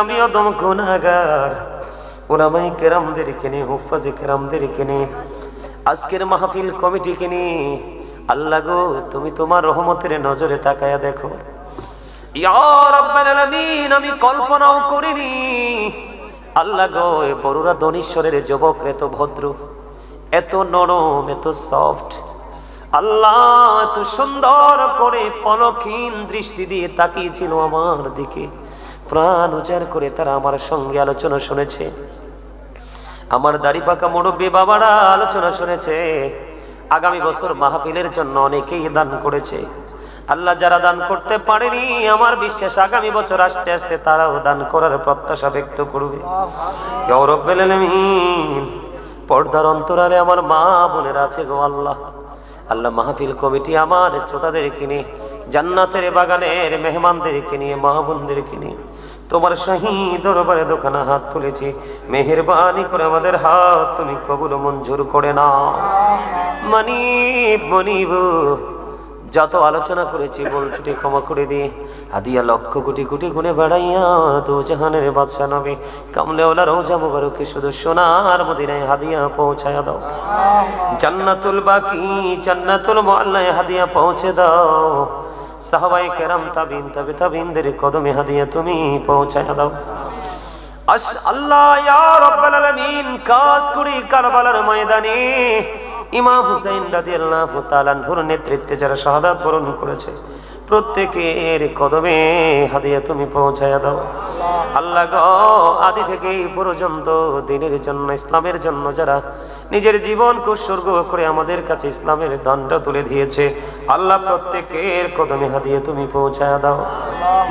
আমি অদম গুনাহগার। ওলামাই কেরামদেরকে নিয়ে হুফাজে কেরামদেরকে নিয়ে, আজকের মাহফিল কমিটিকে নিয়ে, আল্লাহ গো, তুমি তোমার রহমতের নজরে তাকায়া দেখো। আমি কল্পনাও করিনি। আল্লাহ গো বড়রা ধনীশ্বরের যুবক এত ভদ্র, এত নরম, এত সফট আল্লাহ, এত সুন্দর করে পলক্ষীন দৃষ্টি দিয়ে তাকিয়েছিল আমার দিকে। প্রাণ উচার করে তারা আমার সঙ্গে আলোচনা শুনেছে। আমার দাড়ি পাকা মুরব্বী বাবারা আলোচনা শুনেছে। আগামী বছর মাহফিলের জন্য অনেকেই দান করেছে। আল্লাহ যারা দান করতে পারেনি, আমার বিশ্বাস আগামী বছর আসতে আসতে তারাও দান করার প্রত্যাশা ব্যক্ত করবে। আলামিন, পর্দার অন্তরালে আমার মা বোনেরা আছে গো আল্লাহ। আল্লাহ মাহফিল কমিটি আমার শ্রোতাদের কিনে জান্নাতের বাগানের মেহমানদেরকে নিয়ে মা কিনে তোমার শাহী দরবারে দোকানে হাত তুলেছি। মেহরবানি করে আমাদের হাত তুমি কবুল মঞ্জুর করে না মানিব, মনিব যত আলোচনা করেছি বল ছুটি ক্ষমা করে দিয়ে হাদিয়া লক্ষ কোটি কোটি গুণে বেড়াইয়া দু জাহানের বাদশা নবী কামলেওয়ালা রোজা মুবারকে শুধু সোনার মদিনায় হাদিয়া পৌঁছায়া দাও। জান্নাতুল বাকি, জান্নাতুল মোয়াল্লায় হাদিয়া পৌঁছে দাও। সাহাবাই কেরাম, তাবিন, তবে তাবিনদের কদমে হাদিয়া তুমি পৌঁছায়া দাও। আল্লাহ ইয়া রাব্বাল আলামিন, কাজ করি কারবালার ময়দানে। ইমাম হুসাইন রাদিয়াল্লাহু তাআলা আনহুর নেতৃত্বে যারা শাহাদাত বরণ করেছে প্রত্যেকের কদমে হাদিয়া তুমি পৌঁছায়া দাও। আল্লাহ গো, আদি থেকে পর্যন্ত দিনের জন্য, ইসলামের জন্য যারা নিজের জীবনকে উৎসর্গ করে আমাদের কাছে ইসলামের দণ্ড তুলে দিয়েছে, আল্লাহ প্রত্যেকের কদমে হাদিয়ে তুমি পৌঁছায়া দাও।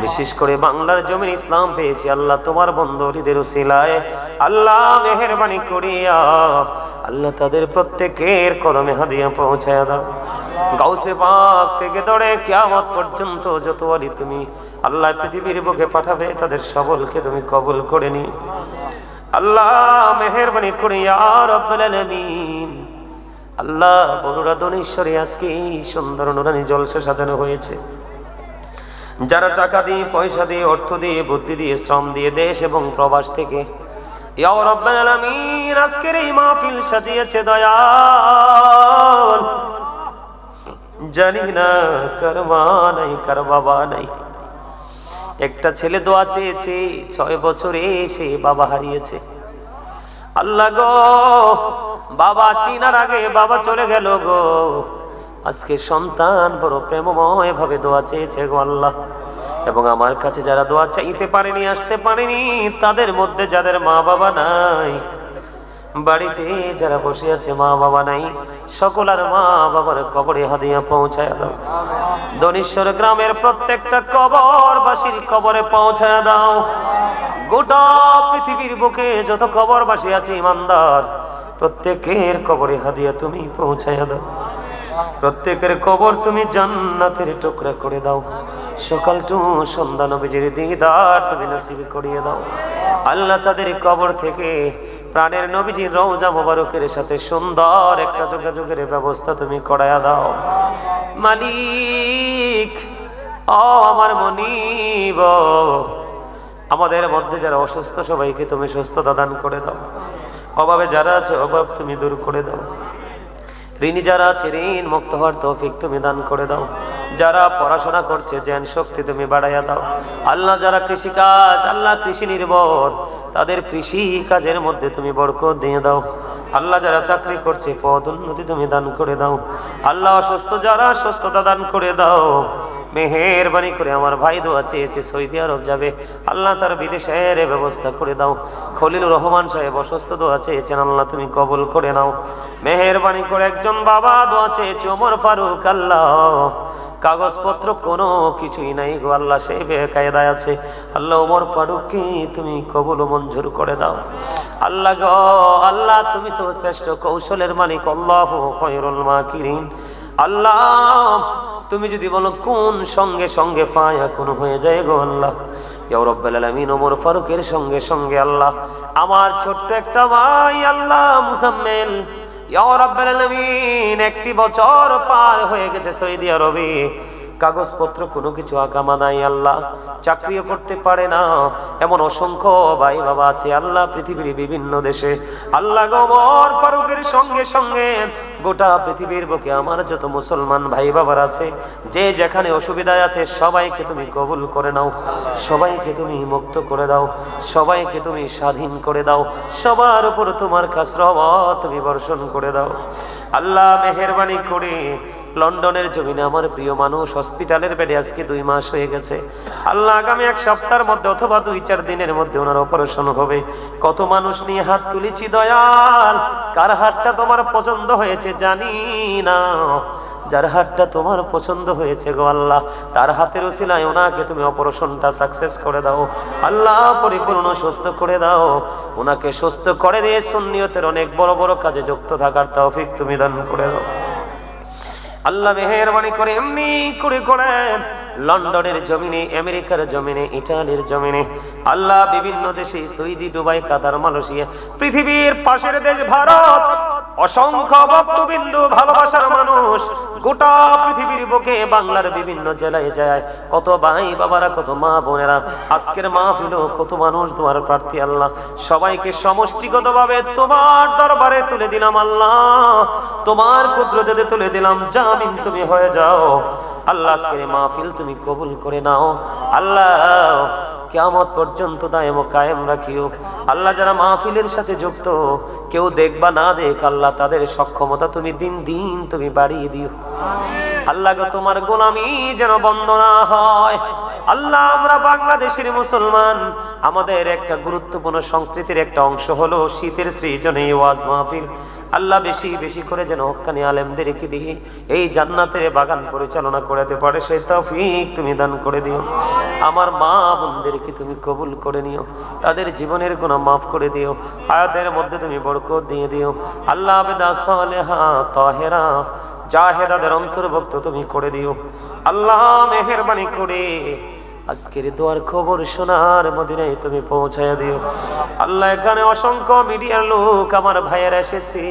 বিশেষ করে বাংলার জমিন ইসলাম পেয়েছি, আল্লাহ তোমার বন্ধুরিদের সিলায় আল্লাহ মেহরবানি করিয়া আল্লাহ তাদের প্রত্যেকের কদমে হাদিয়া পৌঁছায়া দাও। গাউসে পাক থেকে ধরে কিয়ামত পর্যন্ত যত আলি তুমি আল্লাহ পৃথিবীর বুকে পাঠাবে, তাদের সকলকে তুমি কবুল করে নি। আল্লাহ মেহরবানি করে রব্বুল আলামিন। আল্লাহ বড়রা দনেশ্বরী আজকে সুন্দর নুরানি জলসে সাজানো হয়েছে। যারা টাকা দিয়ে, পয়সা দিয়ে, অর্থ দিয়ে, বুদ্ধি দিয়ে, শ্রম দিয়ে দেশ এবং প্রবাস থেকে আজকের এই মাহফিল সাজিয়েছে দয়াল জানি না কার মা নাই কার বাবা নাই। একটা ছেলে দোয়া চেয়েছে ছয় বছরে সে বাবা হারিয়েছে। আল্লাহ গো, বাবা চিনার আগে বাবা চলে গেল গো। আজকে সন্তান বড় প্রেমময় ভাবে দোয়া চেয়েছে গো আল্লাহ। এবং আমার কাছে যারা দোয়া চাইতে পারেনি, আসতে পারেনি, তাদের মধ্যে যাদের মা বাবা নাই বাড়িতে যারা বসে আছে মা বাবা নাই, সকল আর মা বাবার কবরে হাদিয়া পৌঁছায় দাও। দনীশ্বর গ্রামের প্রত্যেকটা কবরবাসীর কবরে পৌঁছায় দাও। গোটা পৃথিবীর বুকে যত কবরবাসী আছে, ইমানদার, প্রত্যেকের কবরে হাদিয়া তুমি পৌঁছায় দাও। প্রত্যেকের কবর তুমি জান্নাতের টুকরা করে দাও। সকাল টু সন্ধ্যা নবীজির দিদার তুমি নসিব করিয়ে দাও। আল্লাহ তাদের কবর থেকে প্রাণের নবীজির রওজা মোবারকের সাথে সুন্দর একটা যোগাযোগের ব্যবস্থা তুমি করায়া দাও। মালিক, ও আমার মনিব, আমাদের মধ্যে যারা অসুস্থ, সবাইকে তুমি সুস্থতা দান করে দাও। অভাবে যারা আছে, অভাব তুমি দূর করে দাও। ঋণী যারা আছে, ঋণ মুক্ত হওয়ার তৌফিক তুমি দান করে দাও। যারা পড়াশোনা করছে, জ্ঞান শক্তি তুমি বাড়াইয়া দাও। আল্লাহ যারা কৃষিকাজ, আল্লাহ কৃষি নির্ভর, তাদের কৃষি কাজের মধ্যে তুমি বরকত দিয়ে দাও। আল্লাহ যারা চাকরি করছে, পদ উন্নতি তুমি দান করে দাও। আল্লাহ অসুস্থ যারা সুস্থতা দান করে দাও। মেহেরবানি করে আমার ভাই দোয়া চেয়েছে, সৌদি আরব যাবে। আল্লাহ তার বিদেশের ব্যবস্থা করে দাও। খলিলুর রহমান সাহেব অসুস্থ দোয়া চেয়েছেন, আল্লাহ তুমি কবুল করে নাও। মেহেরবানি করে একজন বাবা দোয়া চেয়েছে, ওমর ফারুক, আল্লাহ। কাগজপত্র কোনো কিছুই নাই গো, আল্লাহ সেই বেকায়দায় আছে। আল্লাহ ওমর ফারুককে তুমি কবুল মঞ্জুর করে দাও। আল্লাহ গো, আল্লাহ তুমি তো শ্রেষ্ঠ কৌশলের মালিক, আল্লাহ খয়রুল মাকিরিন। আল্লাহ তুমি যদি বলো, কোন সঙ্গে সঙ্গে ফায়া কোন হয়ে যায় গো আল্লাহ? ইয়া রব্বুল আলামিন ওমর ফারুকের সঙ্গে সঙ্গে আল্লাহ, আমার ছোট্ট একটা ভাই আল্লাহ মুসাম্মেল ইয়া আলমিন, একটি বছর পার হয়ে গেছে সৌদি আরবে। কাগজপত্র, কোনো কিছু আকামা নাই আল্লাহ। চাকরিও করতে পারে না। এমন অসংখ্য ভাই বাবা আছে, আল্লাহ পৃথিবীর বিভিন্ন দেশে। আল্লাহ গমর ফারুকের সঙ্গে সঙ্গে গোটা পৃথিবীর বুকে আমার যত মুসলমান ভাই বাবার আছে, যে যেখানে অসুবিধায় আছে, সবাইকে তুমি কবুল করে নাও। সবাইকে তুমি মুক্ত করে দাও। সবাইকে তুমি স্বাধীন করে দাও। সবার উপর তোমার রহমত তুমি বর্ষণ করে দাও। আল্লাহ মেহেরবানি করে লন্ডনের জমিনে আমার প্রিয় মানুষ হসপিটালের বেডে আজকে দুই মাস হয়ে গেছে। আল্লাহ আগামী এক সপ্তাহের মধ্যে অথবা দুই চার দিনের মধ্যে ওনার অপারেশন হবে। কত মানুষ নিয়ে হাত তুলেছি দয়াল, কার হাতটা তোমার পছন্দ হয়েছে জানি না। যার হাতটা তোমার পছন্দ হয়েছে গো আল্লাহ, তার হাতের ওসিলায় ওনাকে তুমি অপারেশনটা সাকসেস করে দাও। আল্লাহ পরিপূর্ণ সুস্থ করে দাও। ওনাকে সুস্থ করে দিয়ে সুন্নিয়তের অনেক বড় বড় কাজে যুক্ত থাকার তৌফিক তুমি দান করে দাও। আল্লাহ মেহরবানি করে এমনি করে করে লন্ডনের জমিনে, আমেরিকার জমিনে, ইটালির জমিনে, আল্লাহ বিভিন্ন দেশে, সৌদি, দুবাই, কাতার, মালয়েশিয়া, পৃথিবীর পাশের দেশ ভারত অসংখ্য ভক্তবিন্দু, ভালোবাসার মানুষ, গোটা পৃথিবীর বুকে বাংলার বিভিন্ন জেলায় যায়। কত ভাই বাবারা, কত মা বোনেরা, আজকের মাহফিল কত মানুষ, তোমার প্রার্থী আল্লাহ। সবাইকে সমষ্টিগতভাবে তোমার দরবারে তুলে দিলাম আল্লাহ। তোমার ক্ষুদ্র কুদরতে তুলে দিলাম, জামিন তুমি হয়ে যাও। আল্লাহ, আজকের মাহফিল তুমি কবুল করে নাও। আল্লাহ কেয়ামত পর্যন্ত দায়ম কায়েম রাখিও। আল্লাহ যারা মাহফিলের সাথে যুক্ত, কেউ দেখবা না দেখ, আল্লাহ তাদের সক্ষমতা তুমি দিন দিন তুমি বাড়িয়ে দিও। আল্লাহ তোমার গোলামি যেন বন্ধ না হয়। আল্লাহ, আমরা বাংলাদেশের মুসলমান। আমাদের একটা গুরুত্বপূর্ণ সংস্কৃতির একটা অংশ হলো শীতের সৃজনে ওয়াজ মাহফিল। আল্লাহ বেশি বেশি করে যেন হকানি আলেমদেরকে দিয়ে এই জান্নাতের বাগান পরিচালনা করাতে পারে সেই তৌফিক তুমি দান করে দিও। আমার মা বোনদেরকে তুমি কবুল করে নিও। তাদের জীবনের গুণা মাফ করে দিও। আয়াতের মধ্যে তুমি বরকত দিয়ে দিও। আল্লাহ আবেদা সালেহা, তাহেরা জাহেদাদের অন্তর্ভুক্ত তুমি করে দিও। আল্লাহ মেহরবানি করে আজকের দোয়ার খবর শোনার মদিনায় তুমি পৌঁছায় দিও। আল্লাহ এখানে অসংখ্য মিডিয়ার লোক আমার ভাইয়ের এসেছে।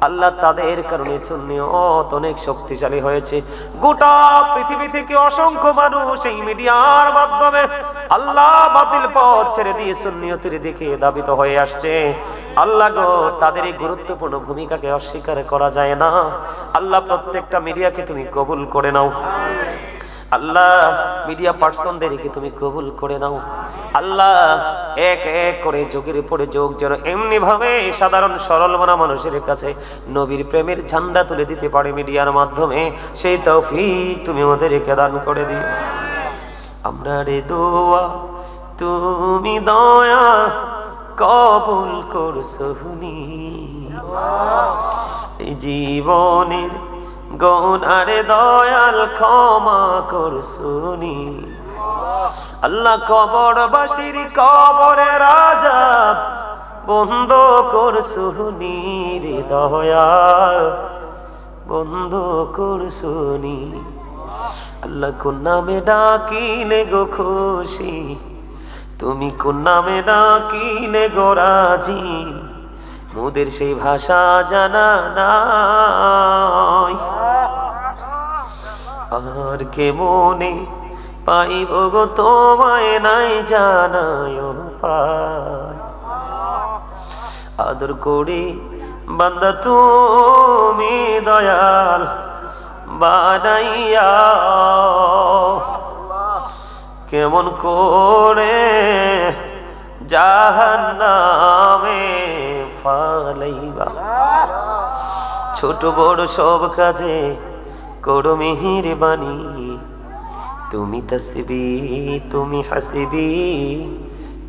আল্লাহ তাদের কারণে সুন্নিয়ত অনেক শক্তিশালী হয়েছে। গোটা পৃথিবী থেকে অসংখ্য মানুষ এই মিডিয়ার মাধ্যমে আল্লাহ বাতিল পথ ছেড়ে দিয়ে সুন্নিয়তের দিকে দাবিত হয়ে আসছে। আল্লাহ গো, তাদের এই গুরুত্বপূর্ণ ভূমিকাকে অস্বীকার করা যায় না। আল্লাহ প্রত্যেকটা মিডিয়াকে তুমি কবুল করে নাও। আল্লাহ মিডিয়া পার্সনদেরকে তুমি কবুল করে নাও। আল্লাহ এক এক করে যোগের পরে যোগ যেন এমনি ভাবে সাধারণ সরল মনা মানুষের কাছে নবীর প্রেমের ঝান্ডা তুলে দিতে পারে মিডিয়ার মাধ্যমে, সেই তৌফিক তুমি ওদেরকে দান করে দিও। আমরা রে দোয়া, তুমি দয়া কবুল করছনি এই জীবনের গৌনারে দয়াল ক্ষমা করছুনি আল্লাহ কবর বাসির কবরে রাজা, বন্ধ করছুনি রে দয়াল, বন্ধ করছুনি আল্লাহ কোন নামে ডাকিলে গো খুশি, তুমি কোন নামে ডাকিলে গো রাজি? মোদের সেই ভাষা জানা নাই। আর কে মনে পাইব গো তোমায় নাই জানায় পায় আদর করে বান্দা তুমি দয়াল বানাইয়া কেমন করে জাহান্নামে ছোট বড় সব কাজে করো মিহির বাণী তুমি তসবি, তুমি হাসিবি,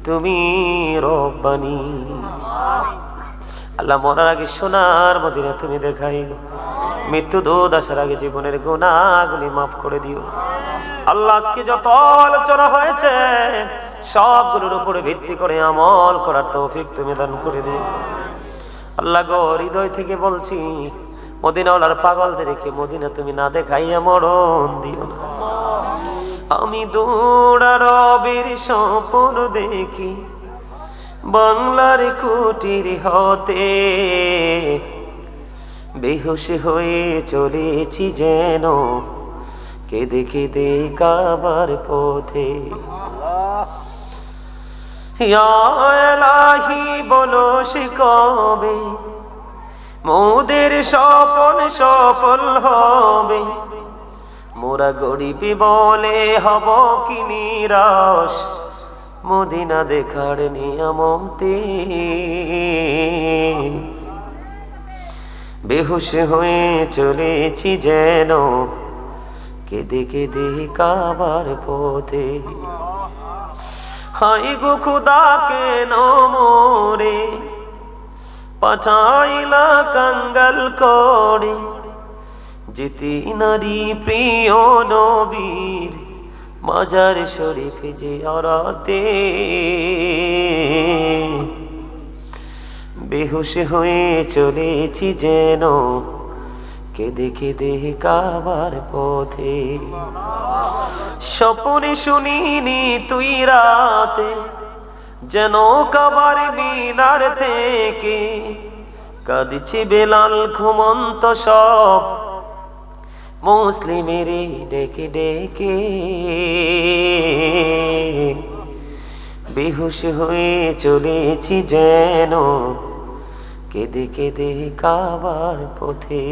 তুমি রব্বানি। আল্লাহ মরার আগে সোনার মদিনা তুমি দেখাই মৃত্যু দোদ আসার আগে জীবনের গুণাগুলি মাফ করে দিও। আল্লাহ আজকে যত আলোচনা হয়েছে, সবগুলোর উপরে ভিত্তি করে আমল করার তৌফিক তুমি দান করে দিও। আল্লাহ গো, হৃদয় থেকে বলছি, মদিনাওয়ালার পাগলদেরকে মদিনা তুমি না দেখাইয়া মরণ দিও না। আমি দৌড়া রবির স্বপ্ন দেখি, বাংলার কুটির হতে। বেহুশ হয়ে চলেছি যেন, কেঁদে কেঁদে কাবার পথে। বলো কবে? মোদের সফল সফল হবে। মোরা গরিবি বলে হব কি নিরাশ? মদিনা দেখার নিয়ামতে। বেহুশ হয়ে চলেছি যেন কেঁদে কেঁদে কাবার পথে। হাই গো খুদা, কেন মোরে? পাঠাইলা কাঙ্গাল করে। যেতে নারী প্রিয় নবীর মাজার শরীফ যে অরাতে বেহুশ হয়ে চলেছি যেন কেঁদে কেঁদে কাবার পথে। স্বপনে শুনিনি তুই রাতে। যেন কাবার মিনার থেকে কাঁদছে বেলাল ঘুমন্ত সব। মুসলিমের ডেকে ডেকে বেহুশ হয়ে চলেছি যেন কেঁদে কেঁদে কাবার পথে।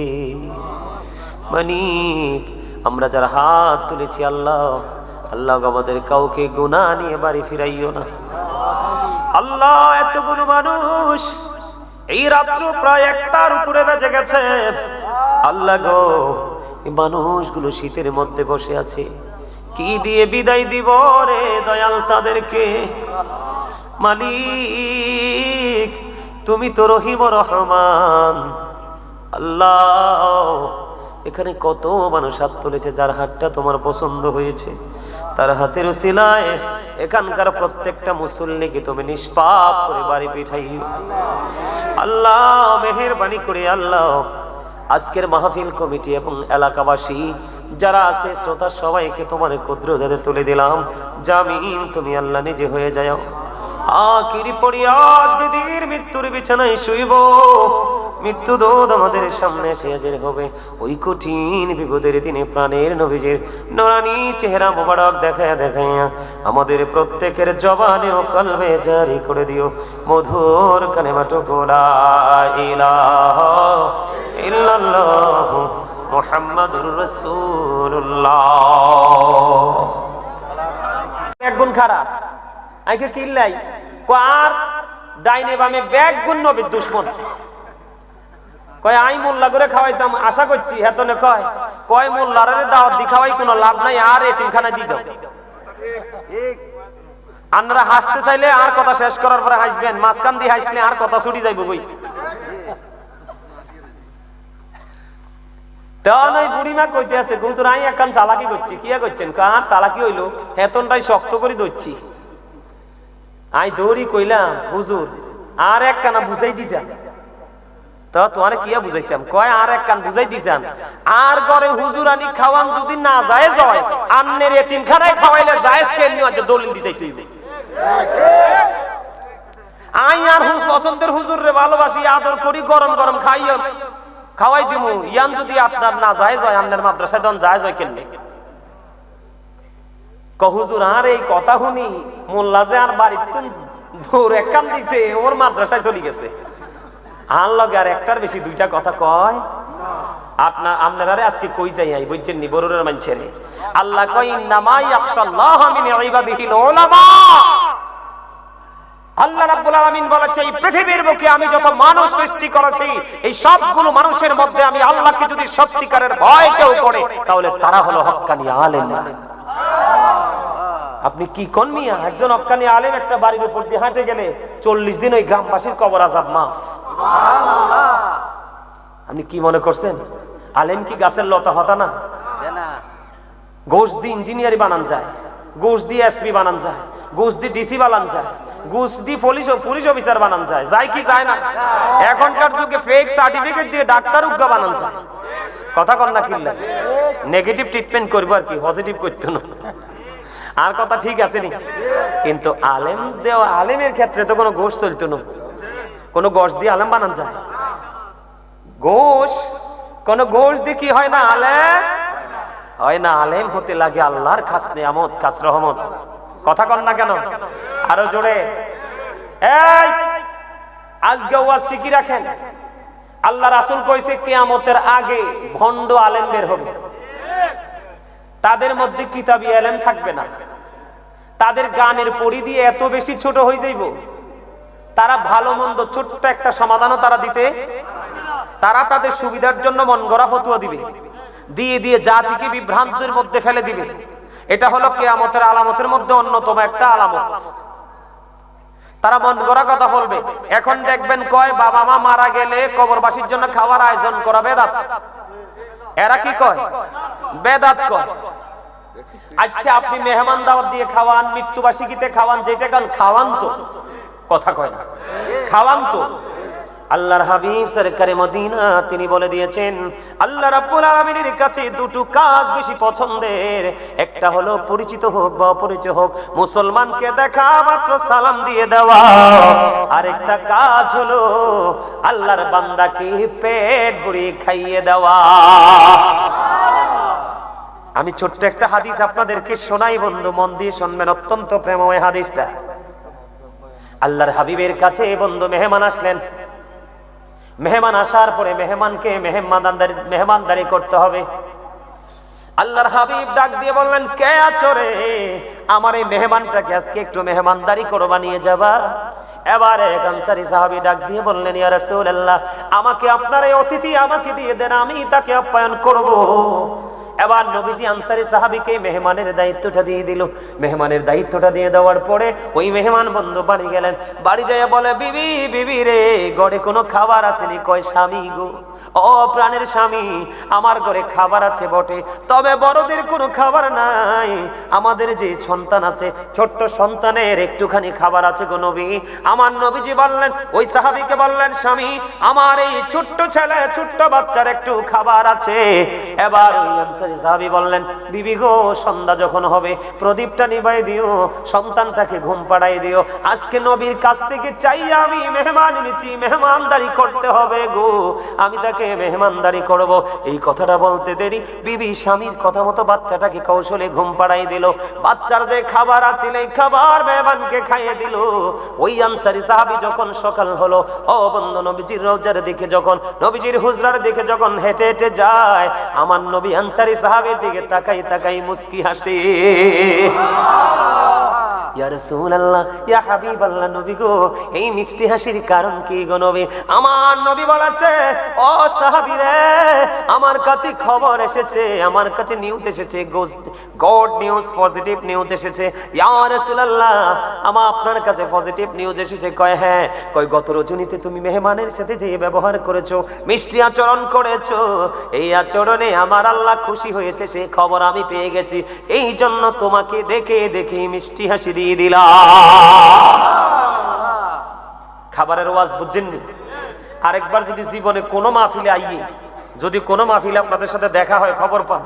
মানি আমরা যারা হাত তুলেছি আল্লাহ আল্লাহ আমাদের কাউকে গুণা নিয়ে বাড়ি ফিরাইও না। আল্লাহ, এতগুলো মানুষ এই রাত্র প্রায় একটার উপরে বেঁচে গেছে। আল্লাহ গো মানুষগুলো শীতের মধ্যে বসে আছে। কি দিয়ে বিদায় দিব রে দয়াল তাদেরকে? মালিক, তুমি তো রহিম রহমান। আল্লাহ, এখানে কত মানুষ হাত তুলেছে, যার হাতটা তোমার পছন্দ হয়েছে। তার হাতের সিলায়, এখানকার প্রত্যেকটা মুসল্লিকে তুমি নিষ্পাপ করে বাড়ি পিঠাই আল্লাহ মেহেরবানি করে আল্লাহ আজকের মাহফিল কমিটি এবং এলাকাবাসী যারা আছে, শ্রোতা সবাইকে তোমার কুদ্রতে তুলে দিলাম। জামিন তুমি আল্লাহ নিজে হয়ে যাও। আকিরি পড়িয়া যেদিন মৃত্যুর বিছানায় শুইব। মৃত্যু দোদ আমাদের সামনে এসে হাজির হবে। ওই কঠিন বিপদের দিনে প্রাণের নবীজের নরানি চেহারা মোবারক দেখায় দেখাইয়া আমাদের প্রত্যেকের জবানে ও কলবে জারি করে দিও। মধুর কালেমাটো গোলা ইলাহ ইল্লাল্লাহ মুহাম্মাদুর রাসূলুল্লাহ। একগুণ খারাপ। আইকে কিল্লাই কার ডাইনে বামে ব্যাগ গুণ নবীর দুশ্মন। কয়, আই মোল্লা করে খাওয়াইতাম, আশা করছি হেতনে কয় কয়, মোল্লারে দাওয়াত দি খাওয়াই কোনো লাভ নাই, আর এতিমখানা দি দাও। আপনারা হাসতে চাইলে আর কথা শেষ করার পরে হাসবেন, মাঝখান দিয়ে হাসলে আর কথা ছুটি যাইব বই বুড়িমা কইতে আছে, হুজুর, আই একখান চালাকি করছি। কিয়া করছেন? কার চালাকি হইল হেতনটাই শক্ত করে ধরছি। আই দৌড়ি কইলাম, হুজুর, আর এক কানা বুঝাই দিছান তো আন্নের জায়েজ ভালোবাসি, আদর করি, গরম গরম খাওয়াই ইয়ান যদি আপনার না যায় হয় আপনার মাদ্রাসায় যায় হয় কেন আর এই কথা শুনি, মোল্লা যে আর বাড়িতে দৌড় এক কান দিছে ওর মাদ্রাসায় চলে গেছে। আর একটার বেশি দুইটা কথা কয়? আমি যত মানুষ সৃষ্টি করেছি, এই সবগুলো মানুষের মধ্যে আমি আল্লাহকে যদি সত্যিকারের ভয় কেউ করে, তাহলে তারা হলো আপনি কি কোন মিয়া? একজন হক্কানি আলেম একটা বাড়ির উপর দিয়ে হাঁটে গেলে চল্লিশ দিন ওই গ্রামবাসীর কবর আজাব মাফ। আপনি কি মনে করছেন? আলেম কি গাছের লতা হতা না? ঘোষ দিয়ে ইঞ্জিনিয়ারি বানান যায় ঘোষ দিয়ে এসপি বানান যায় ঘোষ দিয়ে ডিসি বানান যায় ঘুষ দিয়ে পুলিশ পুলিশ অফিসার বানান যায় যায় কি যায় না? এখনকার যুগে ফেক সার্টিফিকেট দিয়ে ডাক্তার উজ্ঞা বানান যায়। কথা কন না কিনলে নেগেটিভ ট্রিটমেন্ট করব আর কি পজিটিভ করতো না। আর কথা ঠিক আছে নি? কিন্তু আলেম দেওয়া, আলেমের ক্ষেত্রে তো কোনো ঘোষ চলতো না। কোনো গোশ দিয়ে আলেম বানান যায়। ঘোষ কোন ঘোষ দিয়ে কি হয় না আলেম? হয় না আলেম হতে লাগে আল্লাহর খাস নিয়ামত, খাস রহমত। কথা কন না কেন? আরও জোরে। এই, আজকে ওয়াজ শিখি রাখেন। আল্লাহ রাসূল কইছে, কিয়ামতের আগে ভণ্ড আলেম বের হবে। তাদের মধ্যে কিতাবি আলেম থাকবে না। তাদের গানের পরিধি এত বেশি ছোট হয়ে যাইব। তারা ভালো মন্দ ছোট্ট একটা সমাধানও তারা দিতে তারা তাদের সুবিধার জন্য মন গড়া ফতুয়া দিবে। দিয়ে দিয়ে জাতিকে বিভ্রান্তের মধ্যে ফেলে দিবে। এটা হলো কেয়ামতের আলামতের মধ্যে অন্যতম একটা আলামত। তারা মন গড়া কথা বলবে। এখন দেখবেন কয় বাবা মা মারা গেলে কবরবাসীর জন্য খাওয়ার আয়োজন করা বেদাত। এরা কি কয়? বেদাত কয়। আচ্ছা আপনি মেহমান দাওয়াত দিয়ে খাওয়ান, মৃত্যুবার্ষিকীতে খাওয়ান যেটা কান খাওয়ান তো। কথা কয় না। খাওয়ান তো। আল্লাহর হাবিব সরকারে মদিনা, তিনি বলে দিয়েছেন, আল্লাহ রাব্বুল আলামিনের কাছে দুটো কাজ বেশি পছন্দের। একটা হলো পরিচিত হোক বা অপরিচিত হোক, মুসলমানকে দেখা মাত্র সালাম দিয়ে দেওয়া। আরেকটা কাজ হলো আল্লাহর বান্দাকে পেট ভরিয়ে খাইয়ে দেওয়া। আমি ছোট্ট একটা হাদিস আপনাদেরকে শোনাই বন্ধু, মন দিয়ে শুনবেন, অত্যন্ত প্রেমময় হাদিসটা। আল্লাহর হাবিবের কাছে বন্ধু মেহমান আসলেন। মেহমান আসার পরে মেহমানকে মেহমানদারি মেহমানদারি করতে হবে। আল্লাহর হাবিব ডাক দিয়ে বললেন, কে আছো রে? আমার এই মেহমানটাকে আজকে একটু মেহমানদারি করবা নিয়ে যাবা। এবারে এক সাহাবী ডাক দিয়ে বললেন, ইয়া রাসূলুল্লাহ, আমাকে আপনার এই অতিথি আমাকে দিয়ে দেন, আমি তাকে আপ্যায়ন করব। এবার নবীজি আনসারি সাহাবিকে মেহমানের দায়িত্বটা দিয়ে দিল। মেহমানের দায়িত্বটা দিয়ে দেওয়ার পরে ওই মেহমান বন্ধু বাড়ি গেলেন। বাড়ি যাইয়া বলে, বিবি বিবি রে, গড়ে কোনো খাবার আসেনি। কয়, স্বামী গো। ও প্রাণের স্বামী, আমার ঘরে খাবার আছে বটে, তবে বড়দের কোনো খাবার নাই। আমাদের যে সন্তান আছে, ছোট্ট সন্তানের একটুখানি খাবার আছে গো নবী। আমার নবীজি বললেন, ওই সাহাবীকে বললেন, স্বামী, আমার এই ছোট্ট ছেলে, ছোট্ট বাচ্চার একটু খাবার আছে। এবার ওই আনসারী সাহাবী বললেন, বিবি গো, সন্ধ্যা যখন হবে, প্রদীপটা নিভাই দিও, সন্তানটাকে ঘুম পাড়াই দিও। আজকে নবীর কাছ থেকে চাই আমি মেহমান এনেছি, মেহমানদারি করতে হবে গো। আমি তাকে মেহমানদারি করব। এই কথাটা বলতে দেরি। বিবি স্বামীর কথা মতো বাচ্চাটাকে কৌশলে ঘুম পাড়াই দিল। বাচ্চার যে খাবার আছে, এই খাবার মেহমানকে খাইয়ে দিল। ওই আনসারি সাহাবী যখন সকাল হলো, ও বন্ধু নবীজির রোজার দিকে যখন, নবীজির হুজরার দিকে যখন হেঁটে হেঁটে যায়, আমার নবী আনসারি সাহাবের দিকে তাকাই তাকাই মুস্কি হাসে। ইয়া রাসূলুল্লাহ, ইয়া হাবিবাল্লাহ, নবী গো, এই মিষ্টি হাসির কারণ কি গো নবী? আমার নবী বলেছে, ও সাহাবী রে আমার কাছে খবর এসেছে, আমার কাছে নিউজ এসেছে গড নিউজ পজিটিভ নিউজ এসেছে। ইয়া রাসূলুল্লাহ আমার আপনার কাছে পজিটিভ নিউজ এসেছে। কয় হ্যাঁ। কয়, গত রজনীতে তুমি মেহমানের সাথে যে ব্যবহার করেছ, মিষ্টি আচরণ করেছ, এই আচরণে আমার আল্লাহ খুশি হয়েছে সেই খবর আমি পেয়ে গেছি। এই জন্য তোমাকে দেখে দেখে মিষ্টি হাসি দিয়ে দিলাম খাবারের ওয়াজ বুঝছেননি আরেকবার যদি জীবনে কোনো মাহফিলে আইয়ে, যদি কোনো মাহফিলে আপনাদের সাথে দেখা হয়, খবর পান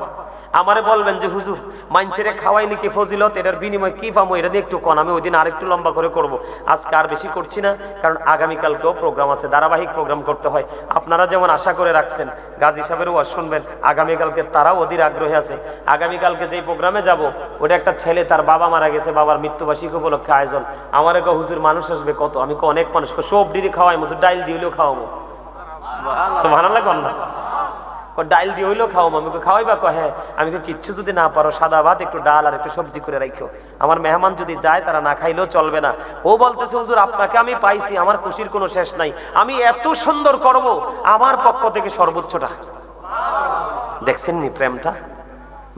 আমারে বলবেন যে হুজুর মাইনছেরে খাওয়াইনি কি ফজিলত? এটার বিনিময় কি পাবো এটা নিয়ে একটু কন আমি ওই দিন আরেকটু লম্বা করে করব। আজকে আর বেশি করছি না কারণ আগামীকালকেও প্রোগ্রাম আছে ধারাবাহিক প্রোগ্রাম করতে হয়। আপনারা যেমন আশা করে রাখছেন গাজী সাহেবের ওয়াজ শুনবেন আগামীকালকে তারাও অধীর আগ্রহে আছে। আগামীকালকে যেই প্রোগ্রামে যাব ওটা একটা ছেলে তার বাবা মারা গেছে বাবার মৃত্যুবার্ষিকী উপলক্ষে আয়োজন। আমার একটা হুজুর মানুষ আসবে কত? আমি অনেক মানুষ কো, সব ডিরি খাওয়াই হুজুর ডাইল দিলেও খাওয়াবো সুবহানাল্লাহ কন না? কো ডাইল দিয়ে হইলেও খাও আমি খাওয়াই বা কো হ্যাঁ। আমি কিচ্ছু যদি না পারো, সাদা ভাত, একটু ডাল আর একটু সবজি করে রাখো আমার মেহমান যদি যায়, তারা না খাইলেও চলবে না। ও বলতেছে, হুজুর, আপনাকে আমি পাইছি, আমার খুশির কোনো শেষ নাই। আমি এত সুন্দর করব, আমার পক্ষ থেকে সর্বোচ্চটা। দেখছেন নি প্রেমটা?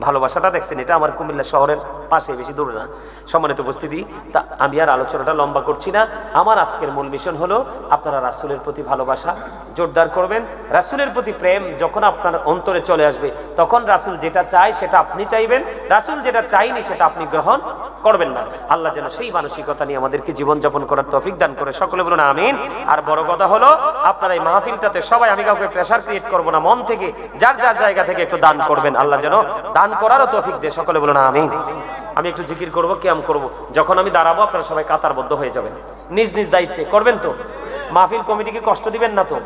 ভালোবাসাটা দেখছেন, এটা আমার কুমিল্লা শহরের পাশে, বেশি দূরে না। সম্মানিত উপস্থিতি, তা আমি আর আলোচনাটা লম্বা করছি না। আমার আজকের মূল মিশন হলো আপনারা রাসূলের প্রতি ভালোবাসা জোরদার করবেন। রাসূলের প্রতি প্রেম যখন আপনার অন্তরে চলে আসবে, তখন রাসূল যেটা চায় সেটা আপনি চাইবেন। রাসূল যেটা চাইনি সেটা আপনি গ্রহণ করবেন না। আল্লাহ যেন সেই মানসিকতা নিয়ে আমাদেরকে জীবনযাপন করার তৌফিক দান করে। সকলে বলুন আমিন। আর বড় কথা হলো, আপনারা এই মাহফিলটাতে সবাই আমি কাউকে প্রেসার ক্রিয়েট করব না। মন থেকে, যার যার জায়গা থেকে একটু দান করবেন। আল্লাহ যেন দান করারও তৌফিক দিয়ে সকলে বলুন আমি আমি একটু জিকির করব কেমন করব। যখন আমি দাঁড়াবো, আপনারা সবাই কাতারবদ্ধ হয়ে যাবেন। নিজ নিজ দায়িত্বে। করবেন তো? মাহফিল কমিটিকে কষ্ট দিবেন না তো?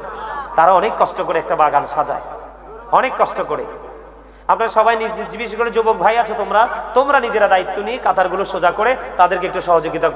তারা অনেক কষ্ট করে একটা বাগান সাজায়। অনেক কষ্ট করে। আপনারা সবাই নিজ নিজ, বিশেষ করে যুবক ভাই আছো তোমরা তোমরা নিজেরা দায়িত্ব নিয়ে কাতারগুলো সোজা করে তাদেরকে একটু সহযোগিতা।